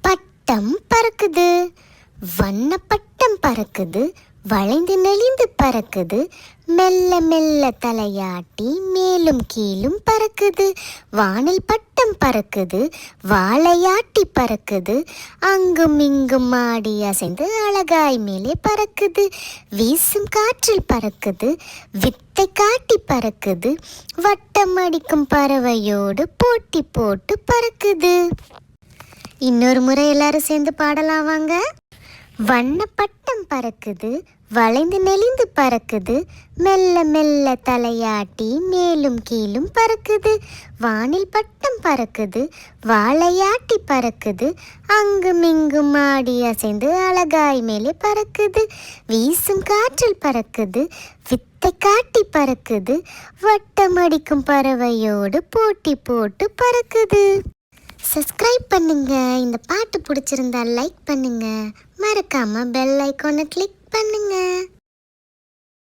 பட்டம் பறக்குது. வண்ண பட்டம் பறக்குது. வளைந்து நெளிந்து பறக்குது. மெல்ல மெல்ல தலையாட்டி மேலும் கீழும் பறக்குது. வானில் பட்டம் பறக்குது. வாழையாட்டி பறக்குது. அங்கும் இங்கும் ஆடி அசைந்து அழகாய் மேலே பறக்குது. வீசும் காற்றில் பறக்குது. வித்தை காட்டி பறக்குது. வட்டம் அடிக்கும் பறவையோடு போட்டி போட்டு பறக்குது. இன்னொரு முறை எல்லாரும் சேர்ந்து பாடலாம் வாங்க. வண்ண பட்டம் பறக்குது வளைந்து நெளிந்து பறக்குது மெல்ல மெல்ல தலையாட்டி மேலும் கீழும் பறக்குது. வானில் பட்டம் பறக்குது வாழையாட்டி பறக்குது அங்கும் இங்கும் ஆடி அசைந்து அழகாய் மேலே பறக்குது. வீசும் காற்றில் பறக்குது வித்தை காட்டி பறக்குது வட்டம் அடிக்கும் பறவையோடு போட்டி போட்டு பறக்குது. சப்ஸ்கிரைப் பண்ணுங்க. இந்த பாட்டு பிடிச்சிருந்தா லைக் பண்ணுங்க. மறக்காம பெல் ஐக்கானை கிளிக் பண்ணுங்க.